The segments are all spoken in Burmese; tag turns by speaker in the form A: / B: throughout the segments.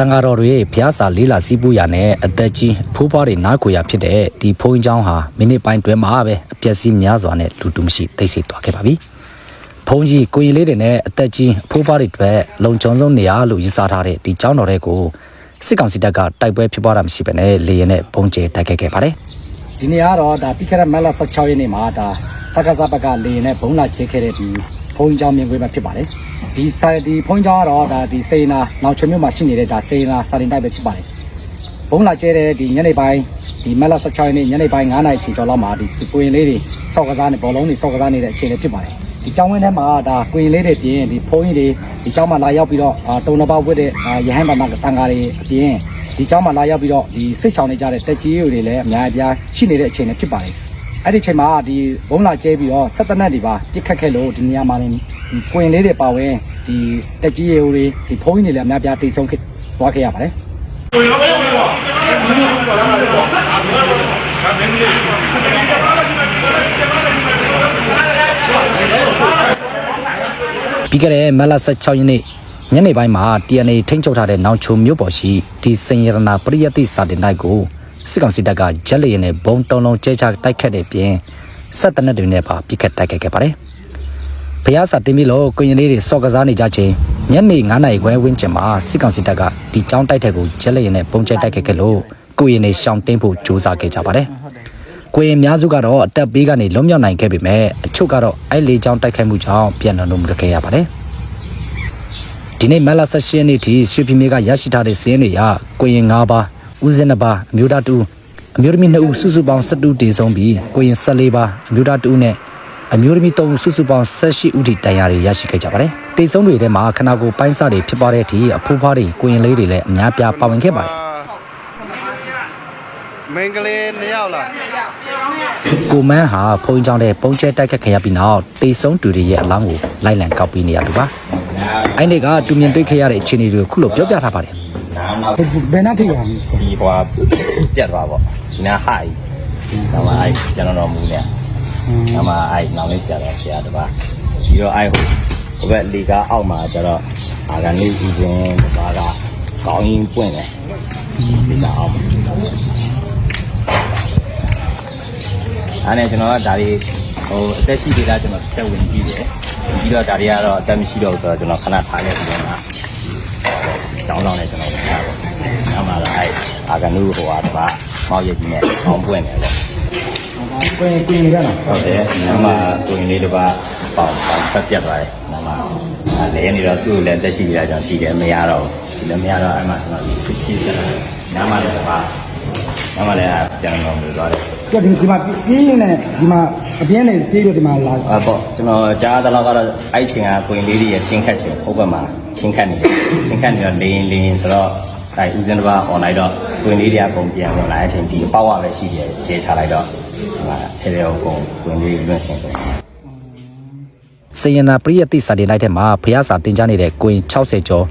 A: တန်ဃာတော်တွေဘုရားစာလေးလာစည်းပူရာနဲ့အသက်ကြီးဖိုးဖွားတွေနားကိုရာဖြစ်တဲ့ဒီဘုန်းကြီးကျောင်းဟာမိနစ်ပိုင်းတွင်မှာပဲအပျက်စီးများစွာနဲ့လူတူမရှိသိသိသွားခဲ့ပါပြီ။ဘုန်းကြီးကိုရင်လေးတွေနဲ့အသက်ကြီးဖိုးဖွားတွေအတွက်လုံခြုံဆုံးနေရာလို့ယူဆထားတဲ့ဒီကျောင်းတော်တွေကိုစစ်ကောင်စီတပ်ကတိုက်ပွဲဖြစ်ပွားတာမရှိဘဲနဲ့လေရင်နဲ့ပုံကျဲတိုက်ခဲ့ခဲ့ပါတယ်။ဒီနေရာတော့ဒါပြီးခဲ့တဲ့မတ်လ16ရက်နေ့မှာဒါစက္ကစပကလေရင်နဲ့ဘုံလာချဲခဲ့တဲ့ဒီ ဘုန်းကြီးကျောင်းမြင်ကွင်းပဲဖြစ်ပါတယ်ဒီဒီဘုန်းကြီးကျောင်းကတော့ဒါဒီစေနာနောင်ချုံမြို့မှာရှိနေတဲ့ဒါစေနာစာရင်တိုက်ပဲဖြစ်ပါတယ်ဘုန်းလာကျဲတဲ့ဒီညနေပိုင်းဒီမက်လာ16ရက်နေ့ညနေပိုင်း9:00နာရီချိန်ကျော်လောက်မှာဒီကိုရင်လေးတွေစောက်ကစားနေဘောလုံးတွေစောက်ကစားနေတဲ့အချိန်လေးဖြစ်ပါတယ်ဒီကျောင်းဝင်းထဲမှာဒါကိုရင်လေးတွေပြင်ဒီဘုန်းကြီးတွေဒီကျောင်းမှာလာရောက်ပြီးတော့တုံနဘဝတ်တဲ့ရဟန်းဗမာတန်ဃာတွေအပြင်ဒီကျောင်းမှာလာရောက်ပြီးတော့ဒီစစ်ဆောင်နေကြတဲ့တက်ကြီးတွေလည်းအများအပြားရှိနေတဲ့အချိန်လေးဖြစ်ပါတယ် အဲ့ဒီချိန်မှာဒီဘုံလာကျဲပြီးတော့ဆက်တနက်တွေပါပြစ်ခတ်ခဲ့လို့ဒီနေရာမှာလည်းဒီကိုရင်လေးတွေပါဝင်ဒီတက်ကြီးတွေဒီဖုန်းကြီးတွေလည်းအများအပြားတိတ်ဆုံးခဲ့သွားခဲ့ရပါတယ်ပြီးခဲ့တဲ့မက်လ16ရက်နေ့ညနေပိုင်းမှာ TNA ထိန်းချုပ်ထားတဲ့နောင်ချုံမြို့ပေါ်ရှိဒီစင်ရနာပရိယတ်တိစာတင်တိုက်ကို စစ်ကောင်စီတပ်ကဂျက်လီရင်နဲ့ဘုံတုံလုံးကျဲချတိုက်ခတ်တဲ့ပြင်ဆက်တနက်တွေနဲ့ပါပြစ်ခတ်တိုက်ခတ်ခဲ့ပါတယ်။ဘုရားစာတင်ပြီးလို့ကိုရင်လေးတွေစော့ကစားနေကြချိန်ညနေ9နာရီခွဲဝန်းကျင်မှာစစ်ကောင်စီတပ်ကဒီចောင်းတိုက်တဲ့ကိုဂျက်လီရင်နဲ့ဘုံကျဲတိုက်ခတ်ခဲ့လို့ကိုရင်တွေရှောင်တင်းဖို့ကြိုးစားခဲ့ကြပါတယ်။ကိုရင်အများစုကတော့အတက်ပေးကနေလွတ်မြောက်နိုင်ခဲ့ပေမဲ့အချို့ကတော့အဲ့လေချောင်းတိုက်ခိုက်မှုကြောင့်ပြန်လည်လို့မရခဲ့ရပါတယ်။ဒီနေ့မက်လာဆက်ရှင်းနေ့ထိရွှေပြည်မြေကရရှိထားတဲ့စီးရင်တွေရကိုရင်၅ပါး ဦးစင်းနှစ်ပါးအမျိုးသားတူအမျိုးသမီး2ဦးစုစုပေါင်း12တင်ဆုံးပြီးကိုရင်14ပါးအမျိုးသား2ဦးနဲ့အမျိုးသမီး3ဦးစုစုပေါင်း18ဦးထိတိုင်ရာတွေရရှိခဲ့ကြပါတယ်။တိတ်ဆုံးတွေထဲမှာခနာကိုပိုင်းစတွေဖြစ်ပွားတဲ့အထိအဖိုးဖွားတွေကိုရင်လေးတွေလည်းအများပြားပါဝင်ခဲ့ပါတယ်။
B: မင်္ဂလေးနှစ်ယောက်လား
A: ကိုမန်းဟာဖုန်းကြောင်းတဲ့ပုံကျဲတိုက်ခတ်ခဲ့ရပြီးနောက်တိတ်ဆုံးတူတွေရဲ့အလောင်းကိုလိုက်လံကောက်ပြီးနေရတူပါအဲ့ဒီကတူမြင်တွေ့ခဲ့ရတဲ့အခြေအနေတွေကိုခုလိုပြောပြထားပါတယ်
C: ဘယ်နှထိပ်ရမလဲ
D: ဒီဟွာပြတ်သွားပေါ့ဒီနာဟိုက်ဒါမှအဲ့ကျွန်တော်တော်မူနေဒါမှအဲ့နောင်လေးဆရာတော်ဆရာတပါပြီးတော့အဲ့ဟိုဟိုဘက်လီကာအောက်မှာကျတော့အာကနေဦးစင်းတပါကကောင်းရင်ပွင့်တယ်လီကာအောက်မှာအဲ့နဲ့ကျွန်တော်ကဒါတွေဟိုအသက်ရှိသေးတာကျွန်တော်ချက်ဝင်ပြီးတယ်ပြီးတော့ဒါတွေကတော့အသက်မရှိတော့ဘူးဆိုတော့ကျွန်တော်ခဏထားခဲ့ပြီးတော့မှကျော င်းဆောင်နဲ့ကျွန်တော်ဝင်တာပေါ့။နောက်မှတော့အဲ့အာကနုဟိုဟာတပါမောက်ရည်ကြီးနဲ့အောင်းပွင့်တယ်ပေါ့
C: ကိုရင်ကိုရင်ရလား။
D: ဟုတ်တယ်။နောက်မှကိုရင်လေးတပါပေါင်ပေါင်ဖက်ပြတ်သွားတယ်။နောက်မှအဲလဲနေတော့သူ့ကိုလည်းတက်ရှိကြကြောင်ကြည့်တယ်မရတော့ဘူး။ဒီလည်းမရတော့အဲ့မှကျွန်တော်ဒီဖြစ်ဖြစ်တယ်။နောက်မှလည်းတပါ နောက်မှလည်းပြန်တော့လို့သွားတယ်
C: ကဲဒီဒီမှာပြေးရင်လည်းဒီမှာအပြင်းနဲ့ပြေးလို့ဒီမှာလာ။
D: အပေါ့ကျွန်တော်ကြားတဲ့လောက်ကတော့အဲ့ချိန်ကကိုရင်လေးတွေရဲ့ချင်းခတ်ချင်းဟိုဘက်မှာချင်းခတ်နေတယ်။ချင်းခတ်နေတော့လင်းလင်းဆိုတော့အဲဦးစင်းတပါ online တော့ကိုရင်လေးတွေကပုံပြန်ဝင်လာတဲ့အချိန်ဒီပေါက်ရပဲရှိတယ်ကျေချလိုက်တော့ဟိုထဲထဲကိုကိုရင်လေးလွင့်စင်တယ်
A: စေယနာပရိယတ်တိစာတင်လိုက်တဲ့မှာဖျားစာတင်ကြနေတဲ့ကိုရင်60ကျော်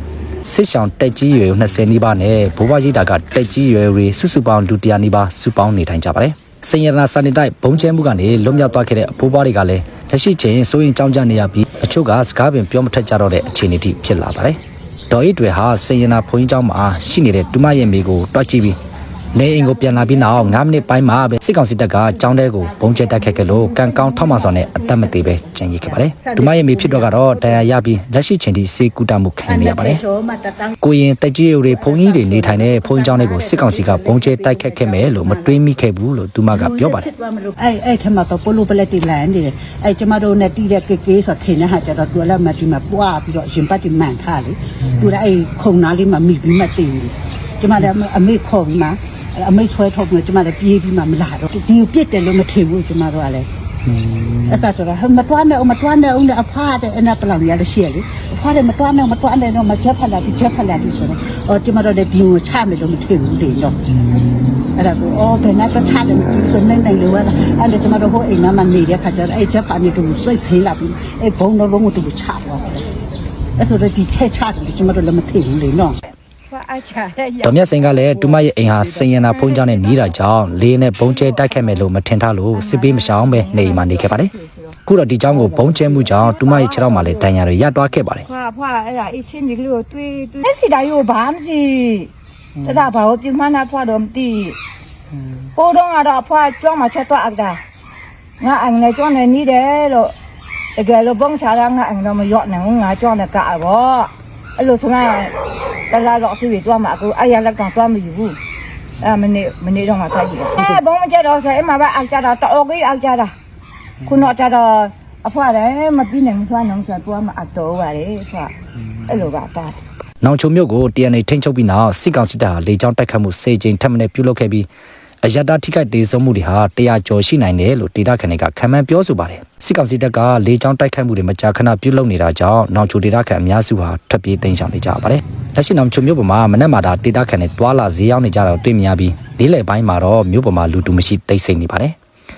A: စစ်ဆောင်တက်ကြီးရွယ်20နီးပါးနဲ့ဘိုးဘွားရိတာကတက်ကြီးရွယ်တွေစုစုပေါင်းလူ100နီးပါးစုပေါင်းနေထိုင်ကြပါတယ်စင်ရနာစနစ်တိုက်ဘုံကျဲမှုကနေလွတ်မြောက်သွားခဲ့တဲ့အဖိုးဘွားတွေကလည်းလက်ရှိချိန်စိုးရင်ကြောင်းကြနေရပြီးအချို့ကစကားပင်ပြောမထက်ကြတော့တဲ့အခြေအနေတိဖြစ်လာပါတယ်ဒေါ်ဤတွေဟာစင်ရနာဘုံကြီးကျောင်းမှာရှိနေတဲ့တူမရဲ့မိကိုတွားကြည့်ပြီး နေအိမ်ကိုပြန်လာပြီးနောက်9မိနစ်ပိုင်းမှာပဲစစ်ကောင်စီတပ်ကကြောင်းတဲကိုဘုံကျဲတက်ခတ်ခဲ့လို့ကန်ကောင်းထောက်မှန်ဆောင်နဲ့အသက်မသေးပဲကြံရစ်ခဲ့ပါတယ်။ဒူမရဲ့မိဖြစ်တော့ကတော့တရားရပြီးလက်ရှိချိန်ထိစေကူတာမှုခံနေရပါတယ်
E: ဆိုမှတတန်း။
A: ကိုရင်တက်ကြီးတွေဘုံကြီးတွေနေထိုင်တဲ့ဘုံကျောင်းတွေကိုစစ်ကောင်စီကဘုံကျဲတိုက်ခတ်ခဲ့မယ်လို့မတွေးမိခဲ့ဘူးလို့ဒူမကပြောပါတယ်
E: အဲ့အဲ့ထမတော့ပိုလိုပလက်တီလန်နေတယ်အဲ့ကျမတို့နဲ့တီးတဲ့ကေကေဆိုထင်တဲ့ဟာကျတော့သူလည်းမတီးမှာပွားပြီးတော့ရင်ပတ်တီမှန်ထားလေသူလည်းအဲ့ခုံနာလေးမှမိပြီးမှတည်တယ်ကျမလည်းအမေခေါ်ပြီးမှ အမေဆွဲထုတ်ပြီးကျမလည်းပြေးပြီးမှမလာတော့ဒီကိုပြစ်တယ်လို့မထင်ဘူးကျမတို့ကလည်းအဲ့ဒါဆိုတော့မတွားနဲ့မတွားနဲ့ဦးနဲ့အဖားတဲ့အနာပလောင်ရလို့ရှိရလေအဖားတဲ့မတွားနဲ့မတွားနဲ့တော့မချက်ဖက်လာပြီးချက်ဖက်လာပြီးဆိုတော့အော်ကျမတို့လည်းဒီကိုချမယ်လို့မထင်ဘူးလေတော့အဲ့ဒါကိုအော်ဘယ်နဲ့တော့ချတယ်ဆိုနေနေလို့လားအဲ့ဒါကျမတို့ဟိုအိမ်နားမှာနေတဲ့ခါကျတော့အဲ့ချက်ပါနေတူစိတ်ဆေးလာပြီးအဲ့ဘုံတော်လုံးကိုတူချသွားတယ်အဲ့ဆိုတော့ဒီချက်ချတယ်ကျမတို့လည်းမသိဘူးလေနော်။
A: ဒေါ်မြတ်စိန်ကလည်းဒူမရဲ့အိမ်ဟာစင်ရနာဘုံကျောင်းနဲ့နီးတာကြောင့်လေးနဲ့ဘုံကျဲတိုက်ခတ်မယ်လို့မထင်ထားလို့စစ်ပေးမရှောင်ပဲနေအိမ်မှာနေခဲ့ပါတယ်။ ခုတော့ဒီเจ้าကိုဘုံကျဲမှုကြောင့်တူမရဲ့ခြေထောက်မှာလည်းဒဏ်ရာတွေရသွားခဲ့ပါတယ်
B: ဖွာဖွာအဲ့ဒါအစ်စင်းကြီးကလေးကိုတွေးတွေးအဲ့စီတိုင်းကိုဘာမှစီတဒါဘာလို့ပြမနာဖွာတော့မသိဟိုတော့ကတော့ဖွာကြောင်းမှာချက်တော့အကဒါငါအငနဲ့ကြောင်းနေနေတယ်လို့တကယ်လို့ဘုံချာငါအငတော့မရော့နိုင်ဘူးငါကြောင်းနေကဘော အဲ့လိုဆိုငါတလာတော့စီပြီးတော့မှအခုအဲ့ရလက်ကောင်တော့မယူဘူးအဲ့မနေ့မနေ့တော့ငါတိုက်ပြီအဲ့ဘုံမချက်တော့ဆိုအဲ့မှာပဲအကြတာတော့ကြီးအကြတာခုတော့ကြတော့အဖွာတယ်မပြီးနိုင်ဘူးဖွာနောင်ဆိုတော့မှအတော်ပါလေဖွာအဲ့လိုပါတာ။
A: နောင်ချုံမြို့ကို TNA ထိန်းချုပ်ပြီးနောက်စစ်ကောင်စစ်တပ်ဟာလေကြောင်းတိုက်ခတ်မှုစေချိန်ထပ်မံပြုလုပ်ခဲ့ပြီး အယတထိခိုက်ဒေဆုံးမှုတွေဟာတရားကျော်ရှိနိုင်တယ်လို့ဒေတာခန်တွေကခံမှန်းပြောဆိုပါတယ်။စစ်ကောင်စီတပ်ကလေကြောင်းတိုက်ခတ်မှုတွေမကြာခဏပြုလုပ်နေတာကြောင့်နောင်ချိုဒေတာခန်အများစုဟာထွက်ပြေးတိမ်းရှောင်နေကြပါတယ်။လက်ရှိနောင်ချိုမြို့ပေါ်မှာမနက်မာတာဒေတာခန်တွေတွာလာဈေးရောက်နေကြတော့တွေ့မြင်ရပြီးနေ့လယ်ပိုင်းမှာတော့မြို့ပေါ်မှာလူတူမရှိတိတ်ဆိတ်နေပါတယ်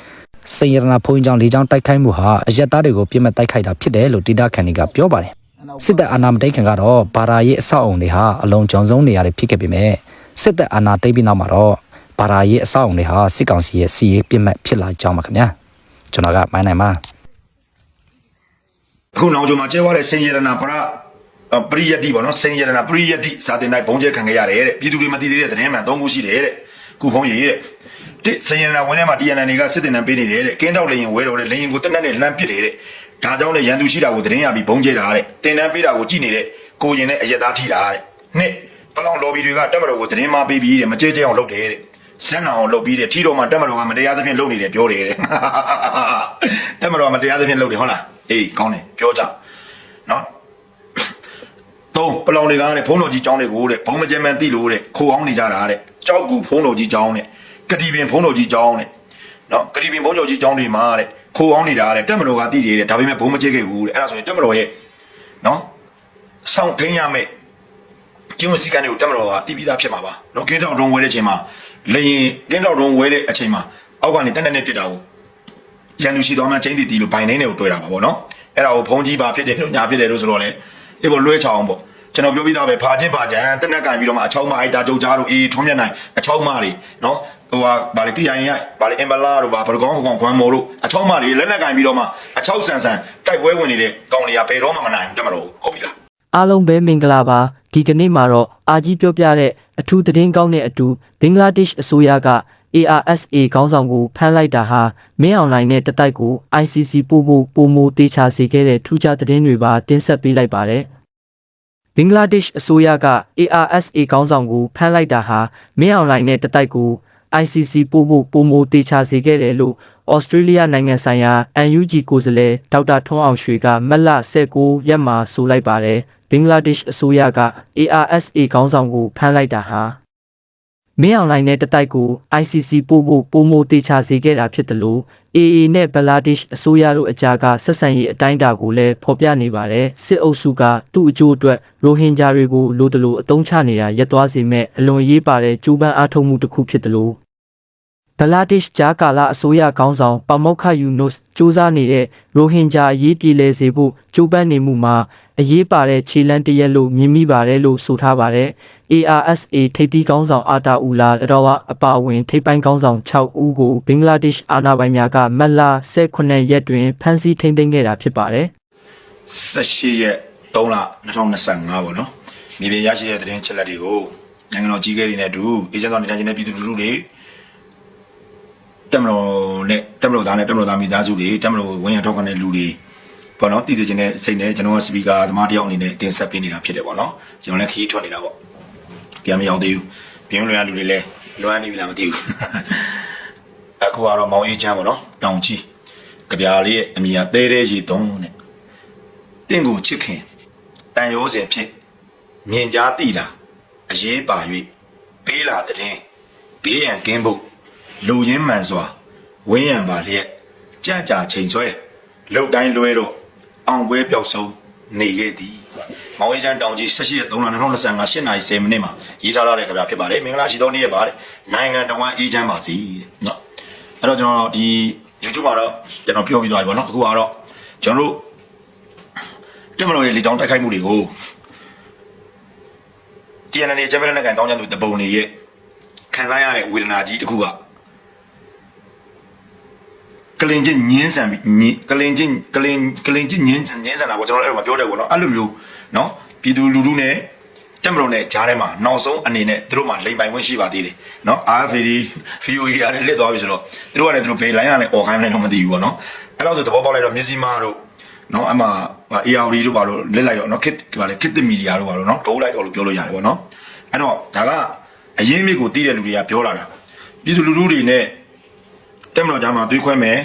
A: ။စိန်ရတနာဖုန်းကြောင့်လေကြောင်းတိုက်ခိုက်မှုဟာအယက်သားတွေကိုပြစ်မှတ်တိုက်ခိုက်တာဖြစ်တယ်လို့ဒေတာခန်တွေကပြောပါတယ်။စစ်တပ်အာဏာမတိတ်ခင်ကတော့ဘာသာရေးအဆောက်အုံတွေဟာအလုံးကြုံဆုံးနေရတွေဖြစ်ခဲ့ပေမဲ့စစ်တပ်အာဏာတိတ်ပြီးနောက်မှာတော့ ဘာသာရေးအဆောက်အုံတွေဟာစစ်ကောင်စီရဲ့စီရေးပြစ်မှတ်ဖြစ်လာကြောင်းပါခင်ဗျာ။ကျွန်တော်ကမိုင်းနိုင်ပါ
F: အခုနောက်ကျော်မှာကျဲသွားတဲ့စင်ရတနာပရအပရိယတ္တိပေါ့နော်စင်ရတနာပရိယတ္တိစာတင်တိုင်းဘုံကျဲခံခဲ့ရတယ်တဲ့ပြည်သူတွေမသိသေးတဲ့သတင်းမှန်၃ခုရှိတယ်တဲ့ခုဖုံးရည်တဲ့တိစင်ရတနာဝင်းထဲမှာ TNN တွေကစစ်တင်တန်းပေးနေတယ်တဲ့ကင်းထောက်လေရင်ဝဲတော်တဲ့လေရင်ကိုတက်တက်နဲ့လှမ်းပစ်တယ်တဲ့ဒါကြောင့်လည်းရန်သူရှိတာကိုသတင်းရပြီးဘုံကျဲတာတဲ့တင်တန်းပေးတာကိုကြည့်နေတဲ့ကိုရင်နဲ့အရက်သားထိတာတဲ့နှစ်ဘလောင်လော်ဘီတွေကတက်မတော်ကိုသတင်းမပေးပြီးတဲ့မကြဲကြဲအောင်လုပ်တယ်တဲ့ ဇက်နာအောင်လုပ်ပြီးတဲ့ထီတော်မှာတက်မတော်ကမတရားသဖြင့်လုပ်နေတယ်ပြောတယ်တဲ့တက်မတော်ကမတရားသဖြင့်လုပ်တယ်ဟုတ်လားအေးကောင်းတယ်ပြောကြနော်သုံးပလောင်တွေကတဲ့ဖုံးတော်ကြီးကျောင်းတွေကိုတဲ့ဘုံမကျဲမှန်တိလို့တဲ့ခိုအောင်နေကြတာတဲ့ကြောက်ကူဖုံးတော်ကြီးကျောင်းတဲ့ကတိပင်ဖုံးတော်ကြီးကျောင်းတဲ့နော်ကတိပင်ဖုံးတော်ကြီးကျောင်းတွေမှာတဲ့ခိုအောင်နေတာတဲ့တက်မတော်ကတိတယ်တဲ့ဒါပေမဲ့ဘုံမကျဲခဲ့ဘူးတဲ့အဲ့ဒါဆိုရင်တက်မတော်ရဲ့နော်စောင့်ထိန်ရမယ်ကျင်းဝစီကန်တွေကိုတက်မတော်ကတိပိသားဖြစ်မှာပါနော်ကင်းတောင်တုံးဝဲတဲ့အချိန်မှာ လေရင်ကင်းတောင်တုံးဝဲတဲ့အချိန်မှာအောက်ကနေတက်တက်နဲ့ပြစ်တာကိုရန်သူရှိတော်မှချင်းတီတီလို့ဘိုင်နေတွေကိုတွေ့တာပါဗောနော်အဲ့ဒါကိုဖုံးကြီးပါဖြစ်တယ်လို့ညာဖြစ်တယ်လို့ဆိုတော့လေအေးဘောလွှဲချအောင်ပေါ့ကျွန်တော်ပြောပြီးသားပဲဖာချင်းဖာချန်တက်နက်ကင်ပြီးတော့မှအချောင်းမအိုက်တာကြုတ်ကြားတို့အေးထုံးမြတ်နိုင်အချောင်းမတွေနော်ဟိုဟာဗာလေတိယရင်ရိုက်ဗာလေအင်ဘလာတို့ဗာဘရကောင်းကောင်ခွမ်မော်တို့အချောင်းမတွေလက်နက်ကင်ပြီးတော့မှအချောက်ဆန်ဆန်တိုက်ပွဲဝင်နေတဲ့ကောင်တွေကဘယ်တော့မှမနိုင်ဘူးတက်မလို့ဟုတ်ပြီလား
G: အားလုံးပဲမင်္ဂလာပါဒီကနေ့မှာတော့အာကြီးပြောပြတဲ့ အထူးသတင်းကောင်းတဲ့အတူဘင်္ဂလားဒေ့ရှ်အစိုးရက ARSA ခေါင်းဆောင်ကိုဖမ်းလိုက်တာဟာမင်းအွန်လိုင်းနဲ့တတိုက်ကို ICC ပို့ဖို့ပုံမတေချာစေခဲ့တဲ့ထူးခြားသတင်းတွေပါတင်ဆက်ပေးလိုက်ပါတယ်ဘင်္ဂလားဒေ့ရှ်အစိုးရက ARSA ခေါင်းဆောင်ကိုဖမ်းလိုက်တာဟာမင်းအွန်လိုင်းနဲ့တတိုက်ကို ICC ပို့ဖို့ပုံမတေချာစေခဲ့တယ်လို့ဩစတြေးလျနိုင်ငံဆိုင်ရာ UNG ကိုယ်စားလှယ်ဒေါက်တာထွန်းအောင်ရွှေကမတ်လ19ရက်မှာဆိုလိုက်ပါတယ် ဘင်္ဂလားဒေ့ရှ်အစိုးရက ARSA ခေါင်းဆောင်ကိုဖမ်းလိုက်တာဟာမင်းအွန်လိုင်းနဲ့တတိုက်ကို ICC ပို့ဖို့ပုံမတေချာစေခဲ့တာဖြစ်တယ်လို့ AA နဲ့ဘင်္ဂလားဒေ့ရှ်အစိုးရတို့အကြားကဆက်ဆံရေးအတိုင်းအတာကိုလည်းဖော်ပြနေပါတယ်စစ်အုပ်စုကသူ့အကျိုးအတွက်ရိုဟင်ဂျာတွေကိုလိုတလို့အတုံးချနေတာရပ်သွားစေမဲ့အလွန်ရေးပါတဲ့ကျူးပန်းအားထုတ်မှုတစ်ခုဖြစ်တယ်လို့ဘလာဒေ့ရှ်ဂျာကာလာအစိုးရခေါင်းဆောင်ပမောက္ခယူနုစ်စူးစမ်းနေတဲ့ရိုဟင်ဂျာအရေးပြည်လဲစေဖို့ကြိုးပမ်းနေမှုမှာ အရေးပါတဲ့ခြေလန်းတစ်ရက်လို့မြင်မိပါတယ်လို့ဆိုထားပါတယ်။ ARSA ထိပ်သီးခေါင်းဆောင်အာတာအူလာတော်ဝအပါအဝင်ထိပ်ပိုင်းခေါင်းဆောင်6ဦးကိုဘင်္ဂလားဒေ့ရှ်အာဏာပိုင်များကမတ်လ18ရက်တွင်ဖမ်းဆီးထိန်းသိမ်းခဲ့တာဖြစ်ပါတယ်။
F: 18ရက်3လ2025ပေါ့နော်မြေပြင်ရရှိတဲ့သတင်းချက်လက်တွေကိုနိုင်ငံတော်ကြီးကဲတွေနဲ့အတူအေဂျင့်တော်နေထိုင်ခြင်းနဲ့ပြည်သူလူထုတွေတက်မတော်နဲ့တက်မတော်သားနဲ့တက်မတော်သားမိသားစုတွေတက်မတော်ဝန်ရထောက်ခံတဲ့လူတွေ ပေါ့နော်တည်တည်ခြင်းနဲ့စိတ်နဲ့ကျွန်တော်ကစပီကာသမားတယောက်အနေနဲ့တင်ဆက်ပေးနေတာဖြစ်တယ်ပေါ့နော်ကျွန်တော်လည်းခီးထွက်နေတာပေါ့ပြန်မရောက်သေးဘူးပြင်လွှဲရလူတွေလည်းလွှမ်းနေပြီလားမသိဘူးအခုကတော့မောင်အေးချမ်းပေါ့နော်တောင်ကြီးကြပြားလေးရဲ့အမိကတဲတဲရီသုံးတဲ့တင့်ကိုချစ်ခင်တန်ရိုးစဉ်ဖြင့်မြင်ကြားသိတာအရေးပါ၍ပေးလာတဲ့ဘေးရန်ကင်းဖို့လူရင်းမှန်စွာဝင်းရံပါလျက်ကြကြချိန်ဆွဲလှုပ်တိုင်းလွဲတော့ အောင်ပွဲပျောက်ဆုံးနေခဲ့သည်မောင်ဝေးချန်တောင်ကြီး18ရက်3လ2025 8နာရီ10မိနစ်မှာရေးထားရတဲ့ကြပြဖြစ်ပါတယ်မင်္ဂလာရှိသောနေ့ရက်ပါတဲ့နိုင်ငံတော်ဝန်အေးချမ်းပါစီတဲ့နော်အဲ့တော့ကျွန်တော်ဒီ YouTube မှာတော့ကျွန်တော်ပြောပြီးသွားပြီပေါ့နော်အခုကတော့ကျွန်တော်တို့တက်မလို့ရဲ့လေကြောင်းတိုက်ခိုက်မှုတွေကို TNN ရဲ့ဂျပန်နဲ့ကန်တောင်းကျန်သူတပုံတွေရဲ့ခံစားရတဲ့ဝေဒနာကြီးတစ်ခုက ကလင်ချင်းညင်းဆန်ပြီးညင်းကလင်ချင်းကလင်ကလင်ချင်းညင်းညင်းဆန်တာပေါ့ကျွန်တော်အဲ့လိုမပြောတတ်ဘူးเนาะအဲ့လိုမျိုးเนาะပြည်သူလူထုနဲ့တက်မလို့နဲ့ဂျားထဲမှာနောက်ဆုံးအနေနဲ့သူတို့မှလိမ်ပိုင်ဝင်ရှိပါသေးတယ်เนาะ RFA ဒီ VOA ရတယ်လက်သွားပြီဆိုတော့သူတို့ကလည်းသူတို့ဘယ်လိုင်းရလဲអော်ခိုင်းလဲတော့မသိဘူးပေါ့เนาะအဲ့တော့ဆိုသဘောပေါက်လိုက်တော့မျက်စိမားတို့เนาะအမှ ARD တို့ပါလို့လက်လိုက်တော့เนาะ kit ပါလေ kit မီဒီယာတို့ပါလို့เนาะဒိုးလိုက်တော့လို့ပြောလို့ရတယ်ပေါ့เนาะအဲ့တော့ဒါကအရင်မြစ်ကိုတီးတဲ့လူတွေကပြောလာတာပြည်သူလူထုတွေနဲ့ တက်မလို့ဂျားမှာတွေးခွဲမယ်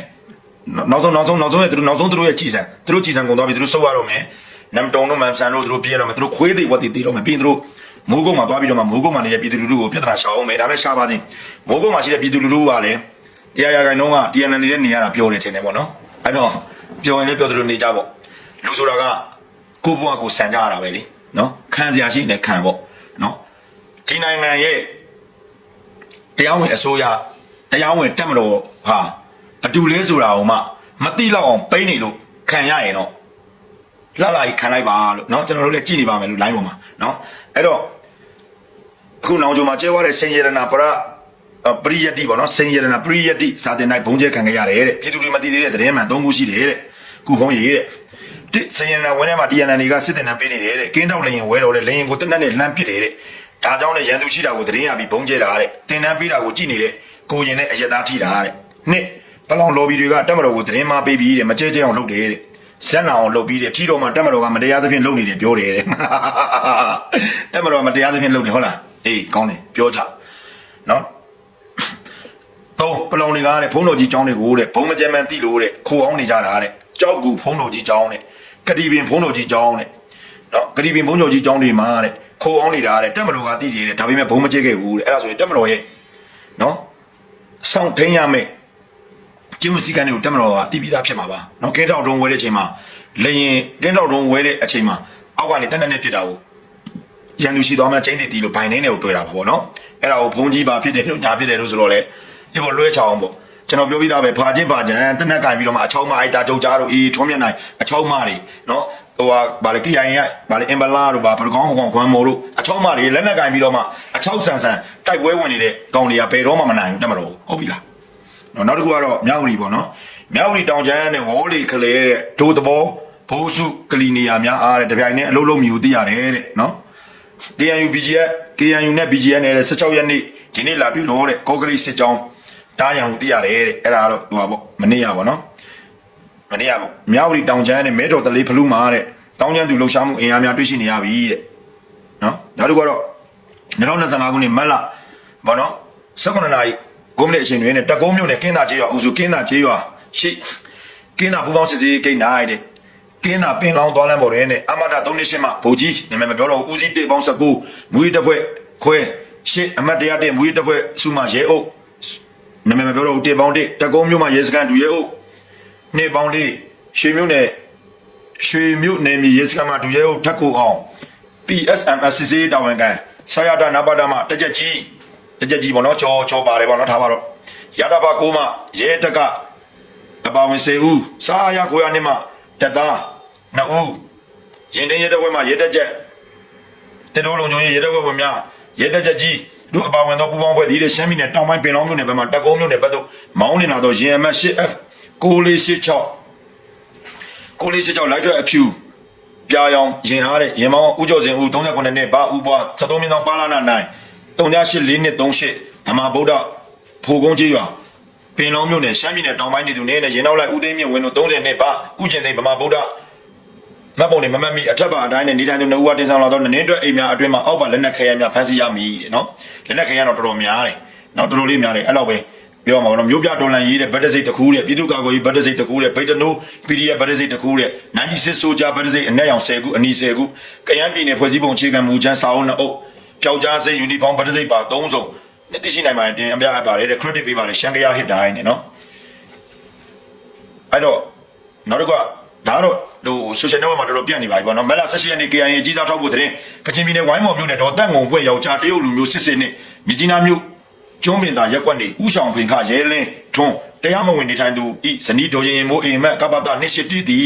F: နောက်ဆုံးနောက်ဆုံးနောက်ဆုံးရဲ့သူတို့နောက်ဆုံးသူတို့ရဲ့ကြည်စံသူတို့ကြည်စံကုန်သွားပြီသူတို့စုပ်ရတော့မယ်နမ်တုံတို့မန်ဆန်တို့သူတို့ပြေးရတော့မယ်သူတို့ခွေးသိဝတ်တည်တည်တော့မယ်ပြီးရင်သူတို့မိုးကုတ်မှာသွားပြီးတော့မှမိုးကုတ်မှာနေတဲ့ပြည်သူလူထုကိုပြဿနာရှာအောင်မယ်ဒါပဲရှာပါချင်းမိုးကုတ်မှာရှိတဲ့ပြည်သူလူထုကလည်းတရားရဂိုင်တော့က TNN နေတဲ့နေရတာပြောတယ်ထင်တယ်ပေါ့နော်အဲ့တော့ပြောရင်လည်းပြောသလိုနေကြပေါ့လူဆိုတာကကိုယ့်ဘဝကိုစံကြရတာပဲလေနော်ခံစရာရှိနေခံပေါ့နော်ဒီနိုင်ငံရဲ့တရားဝင်အစိုးရ တရားဝင်တက်မတော်ဟာအတူလဲဆိုတာကိုမှမတိလောက်အောင်ပိန်းနေလို့ခံရရင်တော့လှလာကြီးခံလိုက်ပါလို့เนาะကျွန်တော်တို့လည်းကြည့်နေပါမယ်လို့ line ပေါ်မှာเนาะအဲ့တော့အခုနောင်ကြုံမှာကျဲသွားတဲ့စင်ရတနာပရအပရိယတိပေါ့နော်စင်ရတနာပရိယတိစာတင်တိုင်းဘုံကျဲခံခဲ့ရတယ်တဲ့ပြည်သူတွေမသိသေးတဲ့သတင်းမှန်သုံးခုရှိတယ်တဲ့ခုဘုံရေးတဲ့တိစင်ရတနာဝင်းထဲမှာ TNN တွေကစစ်တင်တန်းပေးနေတယ်တဲ့ကင်းတောက်လျင်ဝဲတော်တဲ့လျင်ကိုတက်နဲ့လှမ်းပစ်တယ်တဲ့ဒါကြောင့်လည်းရန်သူရှိတာကိုသတင်းရပြီးဘုံကျဲတာတဲ့တင်တန်းပေးတာကိုကြည့်နေတဲ့ ကိုရင်နဲ့အယက်သားထိတာတဲ့နှစ်ပလောင်လော်ဘီတွေကတက်မတော်ကိုသတင်းမပေးပြီးတဲ့မကျဲကျဲအောင်လုပ်တယ်တဲ့ဇက်နာအောင်လုပ်ပြီးတဲ့ထီတော်မှာတက်မတော်ကမတရားသဖြင့်လုပ်နေတယ်ပြောတယ်တဲ့တက်မတော်ကမတရားသဖြင့်လုပ်နေဟုတ်လားအေးကောင်းတယ်ပြောကြနော်တော့ပလောင်တွေကတဲ့ဖုံးတော်ကြီးကျောင်းတွေကိုတဲ့ဘုံမကြမ်းမှန်တိလို့တဲ့ခိုအောင်နေကြတာတဲ့ကြောက်ကူဖုံးတော်ကြီးကျောင်းတဲ့ကတိပင်ဖုံးတော်ကြီးကျောင်းတဲ့နော်ကတိပင်ဖုံးတော်ကြီးကျောင်းတွေမှာတဲ့ခိုအောင်နေတာတဲ့တက်မတော်ကတိတယ်တဲ့ဒါပေမဲ့ဘုံမကျဲခဲ့ဘူးတဲ့အဲ့ဒါဆိုရင်တက်မတော်ရဲ့နော် စောင့်ထိန်ရမယ်ကျင်းစည်းကမ်းတွေကိုတက်မတော်ကတိပိသားဖြစ်မှာပါနော်ကင်းတောက်တုံးဝဲတဲ့အချိန်မှာလေရင်ကင်းတောက်တုံးဝဲတဲ့အချိန်မှာအောက်ကနေတက်တက်နဲ့ပြစ်တာကိုရန်သူရှိသွားမှချင်းတီတီလို့ဘိုင်နေနေကိုတွေ့တာပါဗောနော်အဲ့ဒါကိုဘုံကြီးပါဖြစ်တယ်လို့ညာဖြစ်တယ်လို့ဆိုတော့လေဒီပေါ်လွှဲချအောင်ပေါ့ကျွန်တော်ပြောပြီးသားပဲဖာချင်းဖာချန်တနက်ကင်ပြီးတော့မှအချောင်းမအိုက်တာကြုံကြားတို့အေးထွန်းမြတ်နိုင်အချောင်းမတွေနော်ဟိုဟာဗာလေ KIA ကဗာလေအင်ဘလာတို့ဗာဘရကောင်းဟောင်ကောင်ခွမ်းမော်တို့အချောင်းမတွေလက်နက်ကင်ပြီးတော့မှအ ချောင်းဆန်ဆန်တိုက်ပွဲဝင်နေတဲ့ကောင်တွေကဘယ်တော့မှမနိုင်ဘူးတက်မလို့ဟုတ်ပြီလားနော်နောက်တစ်ခုကတော့မြောက်ဝတီပေါ့နော်မြောက်ဝတီတောင်ချမ်းနဲ့ဝေါ်လီကလေးတဲ့ဒိုးသဘောဘိုးစုကလီနီယာများအားတဲ့တပြိုင်နဲ့အလုံးလုံးမြူသိရတယ်တဲ့နော် KNU BGF KNU နဲ့ BGF နဲ့16ရက်နေ့ဒီနေ့လာတွေ့တော့တဲ့ကော့ကရိတ်စစ်ကြောင်းတားရန်ကိုသိရတယ်တဲ့အဲ့ဒါကတော့ဟိုပါပေါ့မနေ့ရပါနော်မနေ့ရပေါ့မြောက်ဝတီတောင်ချမ်းနဲ့မဲတော်တလေးဖလူးမှာတဲ့တောင်ချမ်းသူလှုပ်ရှားမှုအင်အားများတွေ့ရှိနေရပြီတဲ့နော်နောက်တစ်ခုကတော့ 2025ခုနှစ်မတ်လဘောနော်18နာရီ9မိနစ်အချိန်တွင်နဲ့တက်ကုန်းမြို့နယ်ကင်းသာကျေးရွာအုပ်စုကင်းသာကျေးရွာရှိကင်းသာပူပေါင်းစစ်စေးဂိတ်နိုင်တဲ့ကင်းတာပင်လောင်းသွားလမ်းပေါ်တွင်နဲ့အမတာ3နှစ်ရှင်းမှဗိုလ်ကြီးနာမည်မပြောတော့ဦးစီးတေပေါင်း19မူရီတစ်ဖွဲ့ခွဲရှစ်အမတ်တရားတဲ့မူရီတစ်ဖွဲ့စုမှရဲအုပ်နာမည်မပြောတော့တေပေါင်း1တကုံးမြို့မှရဲစခန်းဒူရဲအုပ်နေပေါင်းလေးရွှေမြို့နယ်ရွှေမြို့နယ်မြေရဲစခန်းမှဒူရဲအုပ်ထက်ကိုအောင် PSMSCC တာဝန်ခံ ဆရာတာနပါဒမတကြက်ကြီးတကြက်ကြီးပေါ့နော်ချောချောပါတယ်ပေါ့နော်ထားပါတော့ရတာပါကိုမရဲတကအပါဝင်စေဦးစားရကိုရနေမှတသားနှစ်ဦးရင်တင်းရဲတဝဲမှာရဲတက်ချက်တတော်လုံးကျုံရဲရဲတဝဲဝင်များရဲတက်ချက်ကြီးတို့အပါဝင်သောပူပေါင်းဖွဲ့ဒီတဲ့ရှမ်းပြည်နယ်တောင်ပိုင်းပင်လောင်းမြို့နယ်ဘက်မှာတက်ကုန်းမြို့နယ်ဘက်သို့မောင်းနေတာတော့ရင်အမတ် 8F 9486 9486လိုက်ထွက်အဖြူ ပြာရောင်ရင်အားတဲ့ရင်မောင်းဦးကျော်စင်ဦး39နှစ်ဘာဦးဘွား73မြင်းဆောင်ပါလာနာနိုင်3842နှစ်38ဓမ္မဗုဒ္ဓဖိုကုန်းကြီးရွာပင်လုံးမြို့နယ်ရှမ်းပြည်နယ်တောင်ပိုင်းနေသူနေနဲ့ရင်နောက်လိုက်ဦးသိန်းမြင့်ဝင်းတို့30နှစ်ပါဥကျင်သိန်းဗမာဗုဒ္ဓမတ်ပုံနေမမတ်မီအထက်ပါအတိုင်းနဲ့နေတိုင်းသူနှစ်ဦးကတင်ဆောင်လာတော့နင်းအတွက်အိမ်များအတွင်းမှာအောက်ပါလက်နက်ခဲယမ်းများဖမ်းဆီးရမည်တဲ့နော်လက်နက်ခဲယမ်းတော့တော်တော်များတယ်နော်တော်တော်လေးများတယ်အဲ့လောက်ပဲ ပြောမှာပေါ့နော်မျိုးပြတော်လန်ရေးတဲ့ဗတ်တစိတ်တစ်ခုတဲ့ပြည်သူ့ကာကွယ်ရေးဗတ်တစိတ်တစ်ခုတဲ့ဗိတ်တနိုး PDF ဗတ်တစိတ်တစ်ခုတဲ့96ဆိုဂျာဗတ်တစိတ်အနက်ရောင်10ခုအနီ10ခုကရန်ပြည်နယ်ဖွဲ့စည်းပုံအခြေခံမူချမ်းစာအုပ်နှစ်အုပ်ပျောက်ကြားစိတ်ယူနီဖောင်းဗတ်တစိတ်ပါ3စုံနဲ့သိရှိနိုင်ပါတယ်တင်အပြအပ်ပါတယ်တဲ့ credit ပေးပါတယ်ရှန်ကရဟစ်တိုင်းနဲ့နော်အဲ့တော့နောက်တစ်ခုကဒါကတော့ဟို social network မှာတော်တော်ပြန့်နေပါပြီပေါ့နော်မက်လာ16ရက်နေ့ KIA ကြီးစားထောက်ဖို့တဲ့ကချင်ပြည်နယ်ဝိုင်းမော်မြို့နယ်တော်တက်ငုံဘွဲ့ယောက်ျားတရုတ်လူမျိုးစစ်စစ်နဲ့မြကြီးနားမြို့ ကျွန်းပင်သာရက်ကွက်နေဥဆောင်ဖင်ခရဲလင်းထွန်းတရားမဝင်နေထိုင်သူဤဇနီးတော်ရင်မိုးအိမ်မက်ကပ္ပတာနှစ်ရှိတီးတီ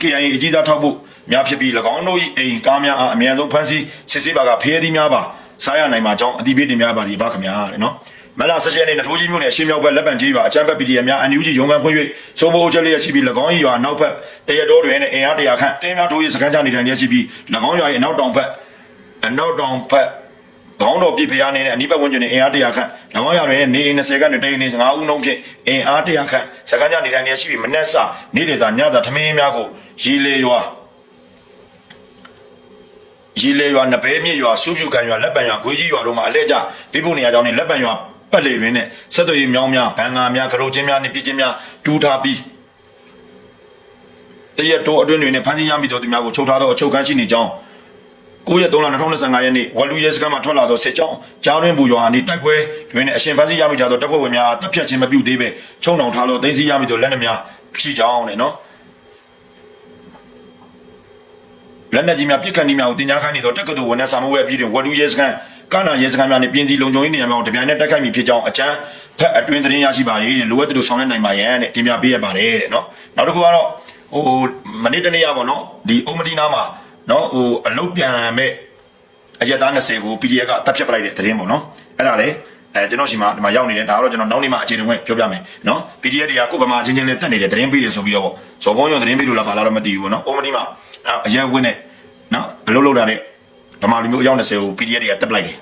F: KIA အကြီးစားထောက်ဖို့များဖြစ်ပြီး၎င်းတို့၏အိမ်ကားများအားအမြန်ဆုံးဖမ်းဆီးစစ်ဆေးပါကဖျဲသီးများပါစားရနိုင်မှာကြောင်းအတိပေးတင်များပါသည်ဗျာခင်ဗျာတဲ့နော်မလာဆက်ရက်နေ့နထိုးကြီးမြို့နယ်အရှင်းမြောက်ဘက်လက်ပံကြီးရွာအချမ်းဘက် PDF များ NUG ရုံးကန်ဖွင့်၍စိုးမိုးအုပ်ချုပ်လျက်ရှိပြီး၎င်း၏ရွာနောက်ဘက်တရတော်တွင်အင်အားတရာခန့်တင်းများထိုး၏စခန်းချနေထိုင်လျက်ရှိပြီး၎င်းရွာ၏အနောက်တောင်ဘက်အနောက်တောင်ဘက် ခေါင်းတော်ပြည့်ဖျားနေတဲ့အနိပတ်ဝန်းကျင်နဲ့အင်အားတရာခန့်၎င်းရွာတွင်နေအိမ်20ခန့်နဲ့တိန်နေ9ဦးနှုန်းဖြင့်အင်အားတရာခန့်စခန်းချနေထိုင်လျက်ရှိပြီးမနက်စာနေ့လေသာညသာထမင်းများကိုရေလေရွာရီလေရွာနဘဲမြစ်ရွာစုဖြူကန်ရွာလက်ပံရွာဂွေးကြီးရွာတို့မှာအလဲကျပြဖို့နေရာကြောင်းနဲ့လက်ပံရွာပတ်လေရင်းနဲ့ဆက်သွယ်ရေးမြောင်းများဘန်ငါများကရုတ်ချင်းများနဲ့ပြည်ချင်းများတူးထားပြီးတရက်တော်အတွင်းတွင်နဲ့ဖမ်းဆီးရမိသောသူများကိုချုပ်ထားသောအချုပ်ခန်းရှိနေကြောင်း 9ရက်3လ2025ရက်နေ့ဝလူရဲစခန်းမှာထွက်လာသောစစ်ကြောင်းကြားရင်းဘူရွာအနီးတိုက်ပွဲတွင်နဲ့အရှင်ဖမ်းဆီးရမိကြသောတပ်ဖွဲ့ဝင်များအားတပ်ဖြတ်ခြင်းမပြုသေးပဲချုံနှောင်ထားသောသိမ်းဆည်းရမိသောလက်နက်များရှိကြောင်းနဲ့နော်လက်နက်ကြီးများပြစ်ခတ်နေများကိုတင် जा ခိုင်းနေသောတက္ကသိုလ်ဝန်ထမ်းစာမှုဝဲပြည်တွင်ဝလူရဲစခန်းကာနာရဲစခန်းများနဲ့ပြည်စီလုံခြုံရေးနေရာများကိုတပြိုင်နက်တိုက်ခိုက်မိဖြစ်ကြောင်းအကြမ်းဖက်အတွင်းသတင်းရရှိပါရဲ့လိုအပ်တဲ့လိုဆောင်ရွက်နိုင်ပါရဲ့တဲ့တင်ပြပေးရပါတယ်တဲ့နော်နောက်တစ်ခုကတော့ဟိုမနေ့တနေ့ရပါတော့ဒီအုံမဒီနာမှာ နော်ဟိုအလုတ်ပြန်မဲ့အရက်သား20ကို PDF ကတပ်ဖြတ်ပလိုက်တဲ့သတင်းပေါ့နော်အဲ့ဒါလေအဲကျွန်တော်ရှိမှဒီမှာရောက်နေတယ်ဒါကတော့ကျွန်တော်နောက်နေ့မှအခြေအနေဝင်ပြောပြမယ်နော် PDF တွေကကိုယ်ဗမာချင်းချင်းလေးတက်နေတယ်သတင်းပေးတယ်ဆိုပြီးတော့ပေါ့ဇော်ဖုံးရုံသတင်းပေးလို့လားဘာလားတော့မသိဘူးပေါ့နော်အုံမဒီမှာအရက်ဝင်းနဲ့နော်အလုတ်လောက်တာတဲ့ဗမာလူမျိုးအယောက်20ကို PDF တွေကတက်ပလိုက်တယ်